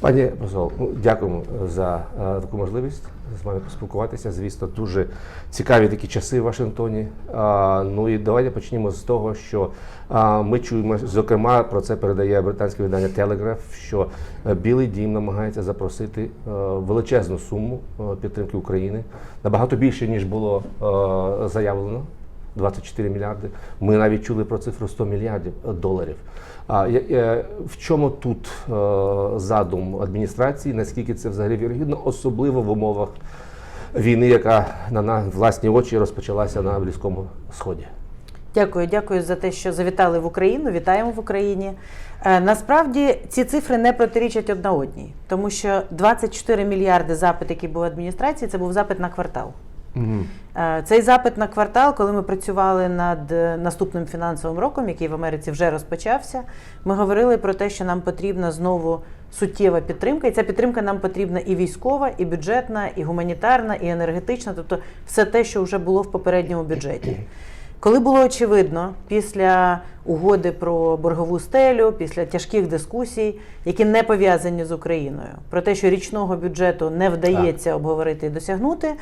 Пані посол, ну, дякуємо за е, таку можливість з вами поспілкуватися. Звісно, дуже цікаві такі часи в Вашингтоні. Ну і давайте почнемо з того, що ми чуємо, зокрема, про це передає британське видання Telegraph, що е, Білий Дім намагається запросити е, величезну суму підтримки України набагато більше ніж було заявлено. 24 мільярди. Ми навіть чули про цифру 100 мільярдів доларів. Я- в чому тут е, задум адміністрації? Наскільки це взагалі вірогідно, особливо в умовах війни, яка на, на власні очі розпочалася на Близькому Сході? Дякую, дякую за те, що завітали в Україну. Вітаємо в Україні. Е, Насправді ці цифри не протирічать одна одній, тому що 24 мільярди запит, який був в адміністрації, це був запит на квартал. Е, Цей запит на квартал, коли ми працювали над е, наступним фінансовим роком, який в Америці вже розпочався, ми говорили про те, що нам потрібна знову суттєва підтримка, і ця підтримка нам потрібна і військова, і бюджетна, і гуманітарна, і енергетична, тобто все те, що вже було в попередньому бюджеті. Коли було очевидно після угоди про боргову стелю, після тяжких дискусій, які не пов'язані з Україною, про те, що річного бюджету не вдається обговорити і досягнути,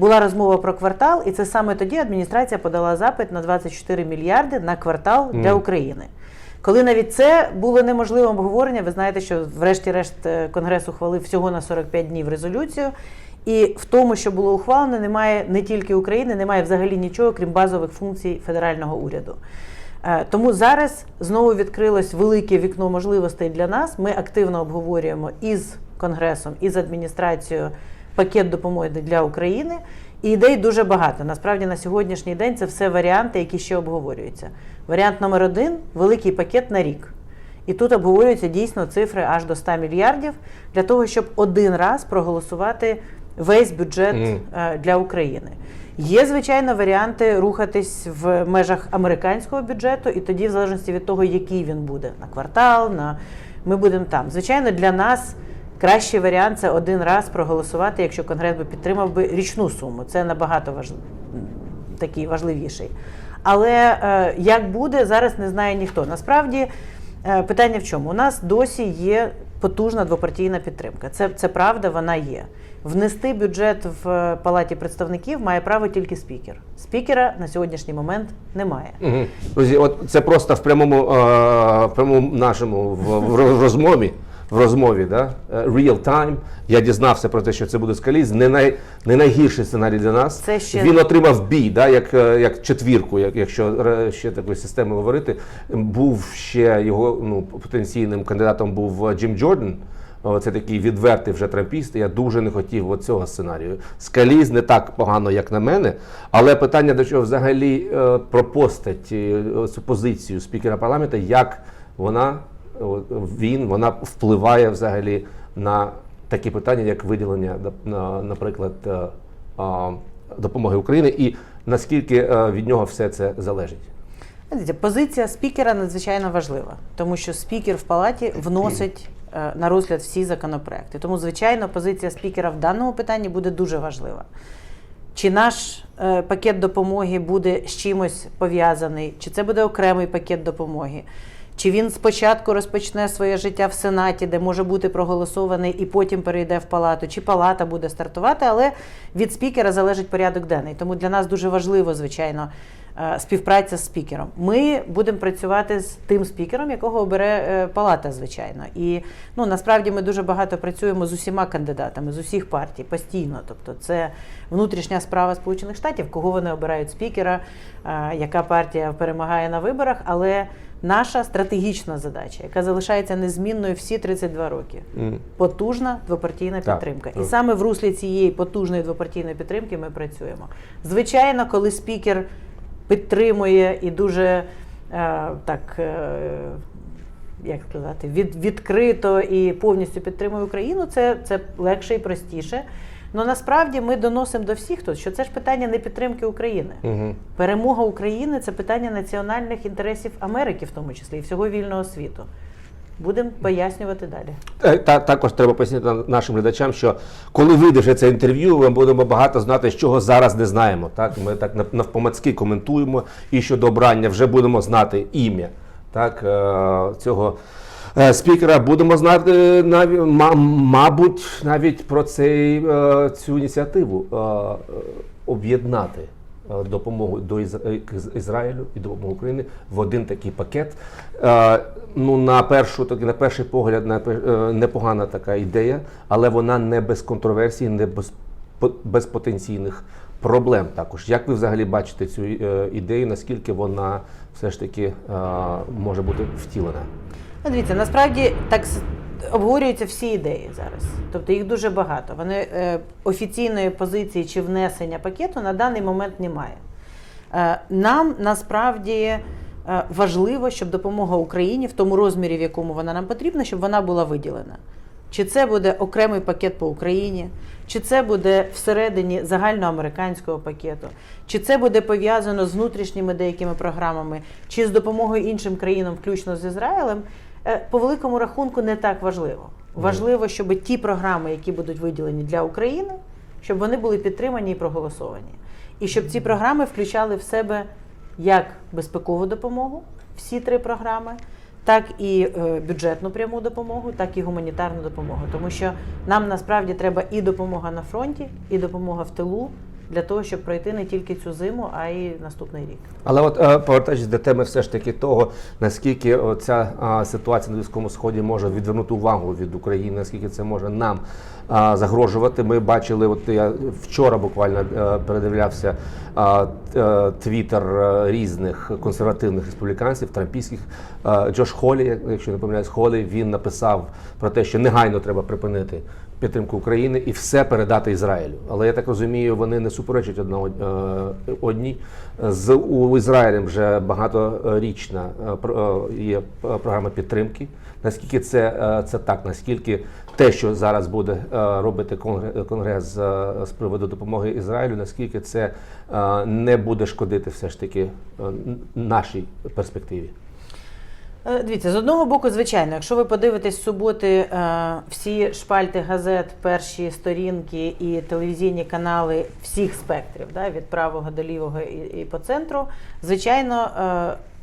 була розмова про квартал, і це саме тоді адміністрація подала запит на 24 мільярди на квартал для України. Коли навіть це було неможливим обговорення, ви знаєте, що врешті-решт е, Конгрес ухвалив всього на 45 днів резолюцію. І в тому, що було ухвалено, немає не тільки України, немає взагалі нічого, крім базових функцій федерального уряду. Е, Тому зараз знову відкрилось велике вікно можливостей для нас. Ми активно обговорюємо із Конгресом, із адміністрацією пакет допомоги для України. І ідей дуже багато. Насправді на сьогоднішній день це все варіанти, які ще обговорюються. Варіант номер один великий пакет на рік. І тут обговорюються дійсно цифри аж до 100 мільярдів для того, щоб один раз проголосувати весь бюджет е, для України. Є, звичайно, варіанти рухатись в межах американського бюджету, і тоді, в залежності від того, який він буде на квартал, на ми будемо там. Звичайно, для нас кращий варіант це один раз проголосувати, якщо Конгрес би підтримав би річну суму. Це набагато важ... такий важливіший. Але е, як буде, зараз не знає ніхто. Насправді е, питання в чому? У нас досі є потужна двопартійна підтримка. Це, це правда, вона є. Внести бюджет в е, Палаті представників має право тільки спікер. Спікера на сьогоднішній момент немає. Угу. Друзі, от це просто в прямому, е, в прямому нашому в, в розмові. В розмові, да? е, real time. Я дізнався про те, що це буде скаліз. Не, най, не найгірший сценарій для нас. Це ще- Він отримав бій, да? як, е, як четвірку, як, якщо ще такої системи говорити. Був ще його ну, потенційним кандидатом був е, Джим Джордан. Це такий відвертий вже трампіст. Я дуже не хотів от цього сценарію. Скаліз не так погано, як на мене. Але питання до чого взагалі про постать, цю позицію спікера парламенту, як вона він вона впливає взагалі на такі питання, як виділення, наприклад, е, допомоги Україні, і наскільки е, від нього все це залежить. Позиція спікера надзвичайно важлива, тому що спікер в палаті вносить е, на розгляд всі законопроекти. Тому, звичайно, позиція спікера в даному питанні буде дуже важлива. Чи наш пакет допомоги буде з чимось пов'язаний, чи це буде окремий пакет допомоги, чи він спочатку розпочне своє життя в Сенаті, де може бути проголосований, і потім перейде в палату, чи палата буде стартувати, але від спікера залежить порядок денний. Тому для нас дуже важливо, звичайно, співпраця з спікером. Ми будемо працювати з тим спікером, якого обере е, палата, звичайно. І ну насправді ми дуже багато працюємо з усіма кандидатами з усіх партій постійно. Тобто, це внутрішня справа Сполучених Штатів, кого вони обирають спікера, е, яка партія перемагає на виборах, але наша стратегічна задача, яка залишається незмінною всі 32 роки. Потужна двопартійна Так, підтримка. І саме в руслі цієї потужної двопартійної підтримки ми працюємо. Звичайно, коли спікер підтримує і дуже е, так. Е, як сказати, від, відкрито і повністю підтримує Україну, це, це легше і простіше. Але насправді ми доносимо до всіх тут, що це ж питання не підтримки України. Угу. Перемога України це питання національних інтересів Америки, в тому числі і всього вільного світу. Будемо пояснювати далі. Е, Та, також треба пояснити нашим глядачам, що коли вийде вже це інтерв'ю, ми будемо багато знати, чого зараз не знаємо. Так? Ми так навпомацьки коментуємо і щодо обрання вже будемо знати ім'я так, е, цього е, спікера. Будемо знати навіть, мабуть, навіть про цей, цю ініціативу об'єднати допомогу до е, Ізраїлю і допомогу України в один такий пакет. Е, Ну, на першу, так, на перший погляд, на е, непогана така ідея, але вона не без контроверсій, не без, по- без потенційних проблем також. Як ви взагалі бачите цю е, ідею, наскільки вона все ж таки е, може бути втілена? Ну, дивіться, насправді так обговорюються всі ідеї зараз. Тобто їх дуже багато. Вони е, офіційної позиції чи внесення пакету на даний момент немає. Е, нам насправді е, важливо, щоб допомога Україні в тому розмірі, в якому вона нам потрібна, щоб вона була виділена. Чи це буде окремий пакет по Україні, чи це буде всередині загальноамериканського пакету, чи це буде пов'язано з внутрішніми деякими програмами, чи з допомогою іншим країнам, включно з Ізраїлем, по великому рахунку не так важливо. Важливо, щоб ті програми, які будуть виділені для України, щоб вони були підтримані і проголосовані. І щоб ці програми включали в себе як безпекову допомогу, всі три програми, так і е, бюджетну пряму допомогу, так і гуманітарну допомогу. Тому що нам насправді треба і допомога на фронті, і допомога в тилу для того, щоб пройти не тільки цю зиму, а й наступний рік. Але от е, повертаючись до теми, все ж таки того, наскільки ця ситуація на Близькому Сході може відвернути увагу від України, наскільки це може нам загрожувати. Ми бачили, от я вчора буквально е, передивлявся е, твіттер різних консервативних республіканців, трампійських. Джош Холі, як- якщо не помиляюсь, Холі, він написав про те, що негайно треба припинити підтримку України і все передати Ізраїлю. Але я так розумію, вони не суперечать одна од- е, одній. З у Ізраїлі вже багаторічна е, е, є програма підтримки. Наскільки це, це так? Наскільки те, що зараз буде робити конгре- конгрес з приводу допомоги Ізраїлю, наскільки це не буде шкодити все ж таки нашій перспективі? Е, Дивіться, з одного боку, звичайно, якщо ви подивитесь з суботи е, всі шпальти газет, перші сторінки і телевізійні канали всіх спектрів, да, від правого до лівого і, по центру, звичайно,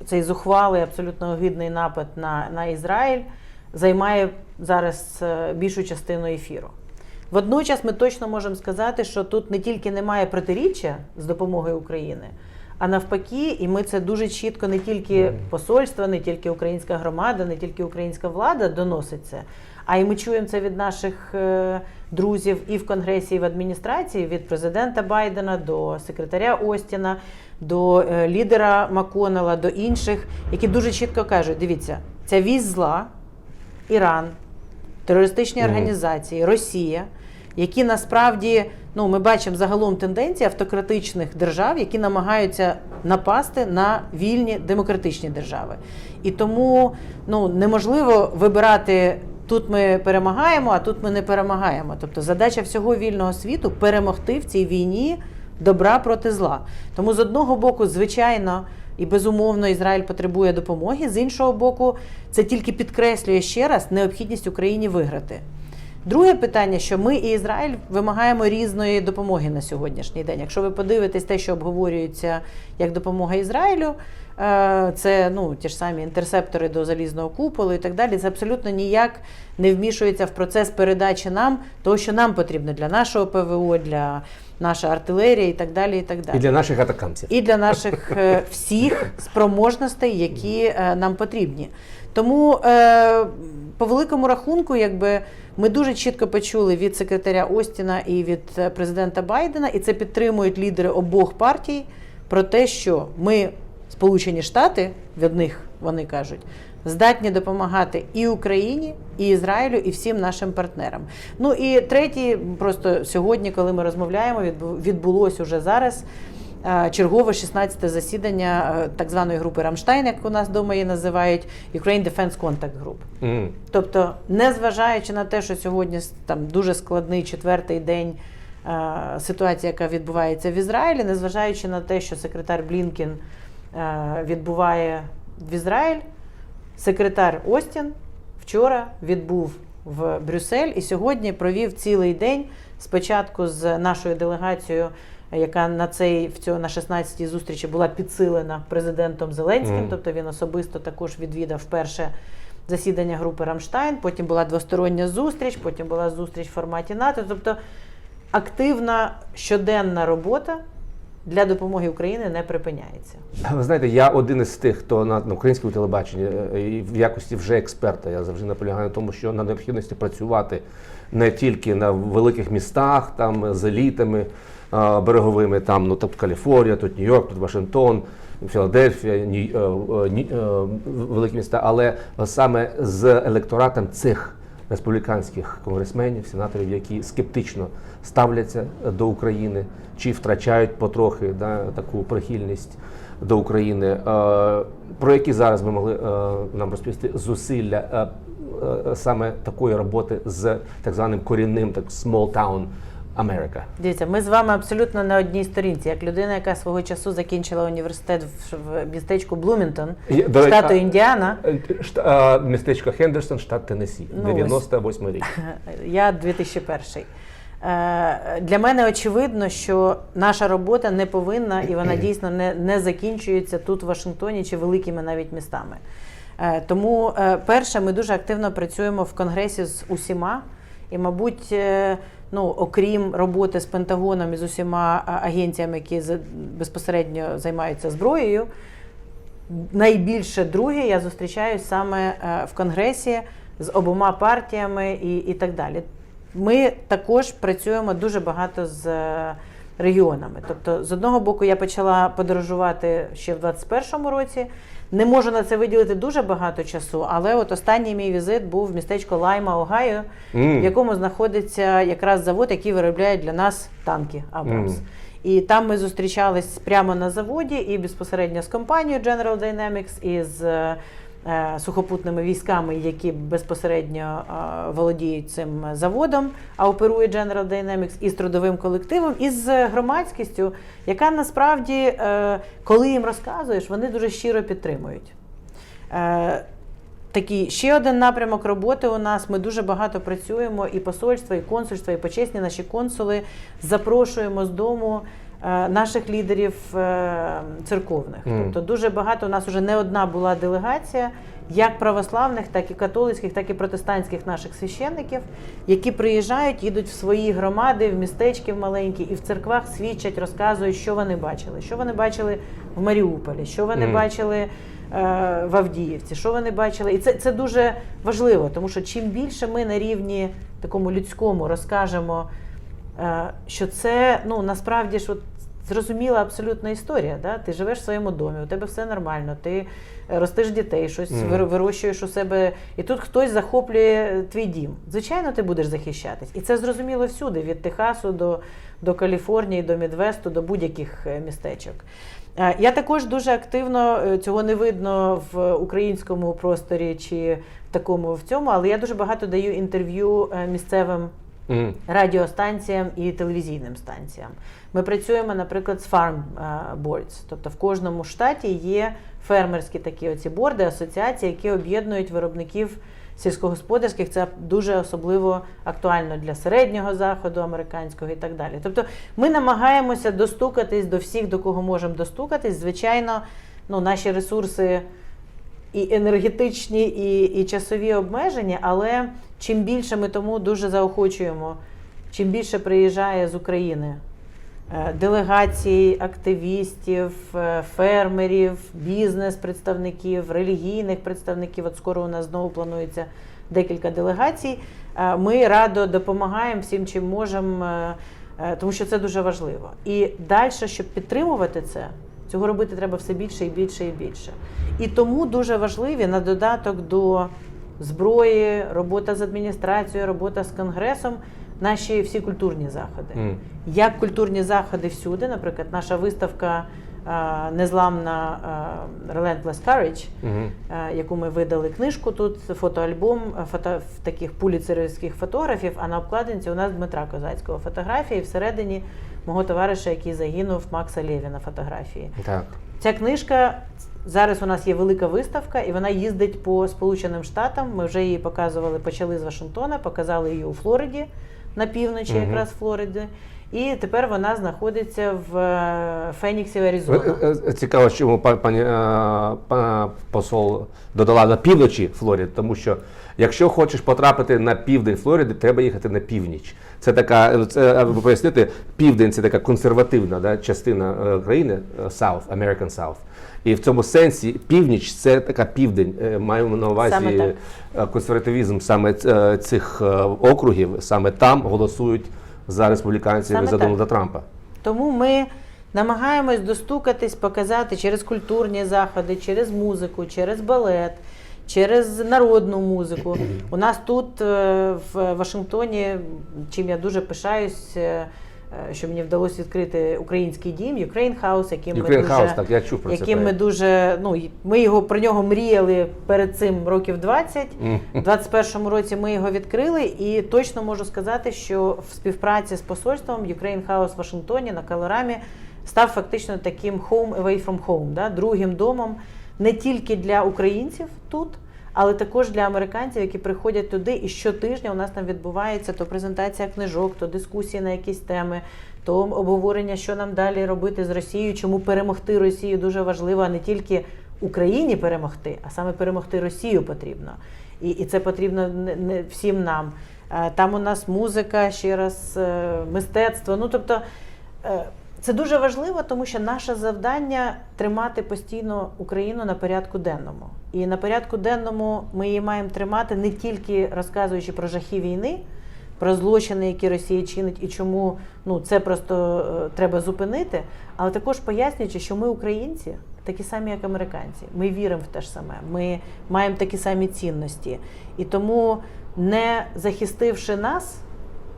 е, цей зухвалий, абсолютно огидний напад на, на Ізраїль займає зараз більшу частину ефіру. Водночас ми точно можемо сказати, що тут не тільки немає протиріччя з допомогою України, а навпаки, і ми це дуже чітко не тільки посольство, не тільки українська громада, не тільки українська влада доносить це, а й ми чуємо це від наших е, друзів і в Конгресі, і в адміністрації, від президента Байдена до секретаря Остіна, до е, лідера Маконела, до інших, які дуже чітко кажуть: дивіться, ця вісь зла, Іран, терористичні організації, Росія, які насправді ну ми бачимо загалом тенденції автократичних держав, які намагаються напасти на вільні демократичні держави. І тому ну неможливо вибирати. Тут ми перемагаємо, а тут ми не перемагаємо. Тобто задача всього вільного світу перемогти в цій війні добра проти зла. Тому з одного боку, звичайно, і безумовно Ізраїль потребує допомоги. З іншого боку, це тільки підкреслює ще раз необхідність Україні виграти. Друге питання, що ми і Ізраїль вимагаємо різної допомоги на сьогоднішній день. Якщо ви подивитесь те, що обговорюється як допомога Ізраїлю, е, це ну ті ж самі інтерсептори до залізного куполу і так далі. Це абсолютно ніяк не вмішується в процес передачі нам того, що нам потрібно для нашого ПВО, для нашої артилерії і так далі. І так далі І для наших атакамців. і для наших всіх спроможностей, які е, нам потрібні. Тому е, по великому рахунку, якби ми дуже чітко почули від секретаря Остіна і від е, президента Байдена, і це підтримують лідери обох партій про те, що ми, Сполучені Штати, від них вони кажуть, здатні допомагати і Україні, і Ізраїлю, і всім нашим партнерам. Ну і третє, просто сьогодні, коли ми розмовляємо, відбу- відбулось уже зараз. е, Чергове 16-те засідання е, так званої групи Рамштайн, як у нас вдома її називають, Ukraine Defense Contact Group. Мгм. Тобто, незважаючи на те, що сьогодні там дуже складний четвертий день е, ситуація, яка відбувається в Ізраїлі, незважаючи на те, що секретар Блінкін е, відбуває в Ізраїль, секретар Остін вчора відбув в Брюссель і сьогодні провів цілий день спочатку з нашою делегацією. Яка на цей в цьому на 16-й зустрічі була підсилена президентом Зеленським, Мгм. тобто він особисто також відвідав вперше засідання групи Рамштайн, потім була двостороння зустріч, потім була зустріч в форматі НАТО. Тобто активна щоденна робота для допомоги Україні не припиняється. Ви знаєте, я один із тих, хто на, українському телебаченні е, і в якості вже експерта. Я завжди наполягаю на тому, що на необхідності працювати не тільки на великих містах, там з елітами е, береговими, там ну тобто Каліфорнія, тут Нью-Йорк, тут Вашингтон. Філадельфія, Ні, е, е, Ні- е, великі міста, але саме з електоратом цих республіканських конгресменів, сенаторів, які скептично ставляться до України чи втрачають потрохи да, таку прихильність до України, е, про які зараз ми могли е, нам розповісти зусилля е, саме такої роботи з так званим корінним, так small town America. Дивіться, ми з вами абсолютно на одній сторінці. Як людина, яка свого часу закінчила університет в, в містечку Блумінтон, до штату а- Індіана, е, Містечко Хендерсон, штат Теннессі, Ну, ось. 98 рік. я 2001. Е, Для мене очевидно, що наша робота не повинна і вона дійсно не, не закінчується тут, в Вашингтоні чи великими навіть містами. Е, Тому, е, перше, ми дуже активно працюємо в Конгресі з усіма. І, мабуть, е, ну, окрім роботи з Пентагоном і з усіма агенціями, які безпосередньо займаються зброєю, найбільше друге я зустрічаюсь саме е, в Конгресі з обома партіями і, і так далі. Ми також працюємо дуже багато з е, регіонами. Тобто, з одного боку, я почала подорожувати ще в 2021 році. Не можу на це виділити дуже багато часу, але от останній мій візит був в містечко Лайма, Огайо, М. в якому знаходиться якраз завод, який виробляє для нас танки Абрамс. Мгм. І там ми зустрічались прямо на заводі і безпосередньо з компанією General Dynamics і з е, сухопутними військами, які безпосередньо е, володіють цим заводом, а оперує General Dynamics, і з трудовим колективом, і з громадськістю, яка насправді, е, коли їм розказуєш, вони дуже щиро підтримують. Е, Такий ще один напрямок роботи у нас. Ми дуже багато працюємо і посольства, і консульства, і почесні наші консули запрошуємо з дому е, наших лідерів е, церковних. Тобто дуже багато у нас вже не одна була делегація, як православних, так і католицьких, так і протестантських наших священників, які приїжджають, їдуть в свої громади, в містечки в маленькі, і в церквах свідчать, розказують, що вони бачили, що вони бачили в Маріуполі, що вони бачили е, в Авдіївці, що вони бачили. І це, це дуже важливо, тому що чим більше ми на рівні такому людському розкажемо, е, що це ну, насправді ж от зрозуміла абсолютна історія. Да? Ти живеш в своєму домі, у тебе все нормально, ти е, ростиш дітей, щось вир- вирощуєш у себе, і тут хтось захоплює твій дім. Звичайно, ти будеш захищатись. І це зрозуміло всюди: від Техасу до, до Каліфорнії, до Мідвесту, до будь-яких е, містечок. Е, Я також дуже активно е, цього не видно в українському просторі чи в такому в цьому, але я дуже багато даю інтерв'ю е, місцевим М. радіостанціям і телевізійним станціям. Ми працюємо, наприклад, з Farm е, Boards. Тобто в кожному штаті є фермерські такі оці борди, асоціації, які об'єднують виробників сільськогосподарських. Це дуже особливо актуально для середнього заходу, американського і так далі. Тобто ми намагаємося достукатись до всіх, до кого можемо достукатись. Звичайно, ну, наші ресурси і енергетичні, і, і часові обмеження, але чим більше ми тому дуже заохочуємо, чим більше приїжджає з України е, делегацій, активістів, е, фермерів, бізнес-представників, релігійних представників. От скоро у нас знову планується декілька делегацій. Е, Ми радо допомагаємо всім, чим можемо, тому що це дуже важливо. І далі, щоб підтримувати це, цього робити треба все більше і більше і більше. І тому дуже важливі на додаток до зброї, робота з адміністрацією, робота з конгресом, наші всі культурні заходи. mm. Як культурні заходи всюди, наприклад, наша виставка незламна е, Relentless Courage, е, яку ми видали книжку тут, фотоальбом е, фото, таких пуліцерівських фотографів, а на обкладинці у нас Дмитра Козацького фотографії, всередині мого товариша, який загинув, Макса Лєвіна фотографії. Так. Ця книжка зараз у нас є велика виставка, і вона їздить по Сполученим Штатам. Ми вже її показували, почали з Вашингтона, показали її у Флориді на півночі, Мгм. якраз Флориди. І тепер вона знаходиться в е, Феніксі, в Аризона. Е, е, Цікаво, чому пані посол додала на півночі Флориди, тому що якщо хочеш потрапити на південь Флориди, треба їхати на північ. Це така, це аби пояснити, південь це така консервативна да, частина країни, South, American South. І в цьому сенсі північ це така південь. Маємо на увазі Саме консервативізм саме цих округів, саме там голосують за республіканців Саме за. Дональда Трампа. Тому ми намагаємось достукатись, показати через культурні заходи, через музику, через балет, через народну музику. У нас тут е, в Вашингтоні, чим я дуже пишаюсь, е, що мені вдалося відкрити український дім, Ukraine House, яким ми Ukraine дуже, House, так, я чув про це яким ми проект. дуже, ну ми його про нього мріяли перед цим років 20. Мгм. У 21-му році ми його відкрили, і точно можу сказати, що в співпраці з посольством Ukraine House в Вашингтоні на Калорамі став фактично таким home away from home, да, другим домом не тільки для українців тут. Але також для американців, які приходять туди, і щотижня у нас там відбувається то презентація книжок, то дискусії на якісь теми, то обговорення, що нам далі робити з Росією, чому перемогти Росію дуже важливо, а не тільки Україні перемогти, а саме перемогти Росію потрібно. І, і це потрібно не, всім нам. Е, Там у нас музика, ще раз, е, мистецтво. Ну тобто е, це дуже важливо, тому що наше завдання тримати постійно Україну на порядку денному. І на порядку денному ми її маємо тримати не тільки розказуючи про жахи війни, про злочини, які Росія чинить, і чому ну це просто е, треба зупинити, але також пояснюючи, що ми українці. Такі самі, як американці. Ми віримо в те ж саме. Ми маємо такі самі цінності. І тому, не захистивши нас,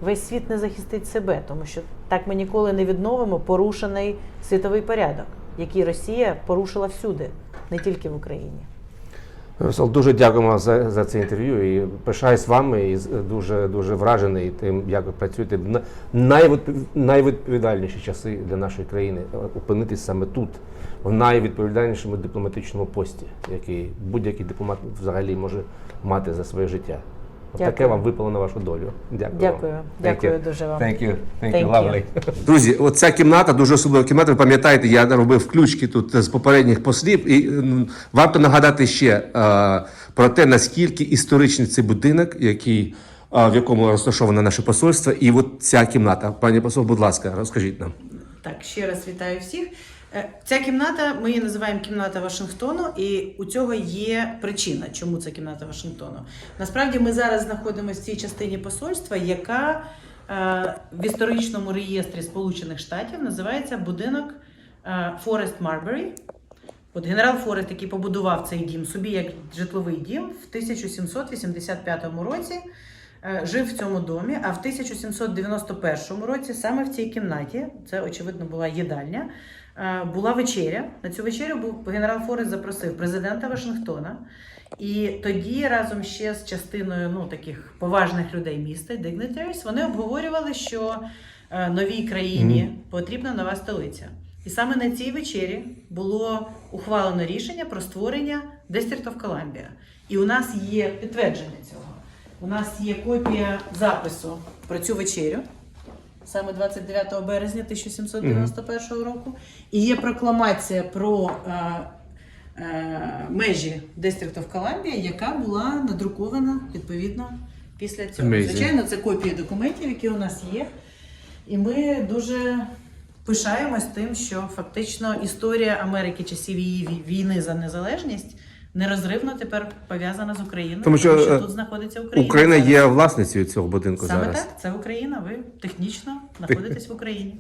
весь світ не захистить себе, тому що так ми ніколи не відновимо порушений світовий порядок, який Росія порушила всюди, не тільки в Україні. Дуже дякуємо за, за це інтерв'ю і пишаюсь вами і дуже дуже вражений тим, як ви працюєте в на- найвідповідальніші часи для нашої країни. е, Опинитись саме тут, в найвідповідальнішому дипломатичному пості, який будь-який дипломат взагалі може мати за своє життя. Дякую. таке вам випало на вашу долю. Дякую. Дякую. вам. Дякую Thank you. дуже вам. Thank you. Thank Thank you. Lovely. Друзі, оця кімната дуже особлива кімната. Ви пам'ятаєте, я робив включки тут з попередніх послів, і м, варто нагадати ще е, про те, наскільки історичний цей будинок, який е, в якому розташоване наше посольство, і от ця кімната. Пані посол, будь ласка, розкажіть нам. Так, ще раз вітаю всіх. Е, Ця кімната, ми її називаємо кімната Вашингтону, і у цього є причина, чому це кімната Вашингтону. Насправді ми зараз знаходимося в цій частині посольства, яка е, в історичному реєстрі Сполучених Штатів називається будинок е, Форест Марбері. От генерал Форест, який побудував цей дім собі як житловий дім в 1785 році. Жив в цьому домі, а в 1791 році, саме в цій кімнаті, це очевидно була їдальня, була вечеря. На цю вечерю був генерал Форест запросив президента Вашингтона. І тоді разом ще з частиною ну, таких поважних людей міста, dignitaries, вони обговорювали, що е, новій країні потрібна нова столиця. І саме на цій вечері було ухвалено рішення про створення District of Columbia. І у нас є підтвердження цього. У нас є копія запису про цю вечерю, саме 29 березня 1791 року. І є прокламація про е, е, межі District of Columbia, яка була надрукована відповідно після цього. Amazing. Звичайно, це копії документів, які у нас є. І ми дуже пишаємось тим, що фактично історія Америки часів її війни за незалежність нерозривно тепер пов'язана з Україною, Тому що, е, тут знаходиться Україна. Україна є власницею цього будинку Саме зараз. так, це Україна. Ви технічно знаходитесь в Україні.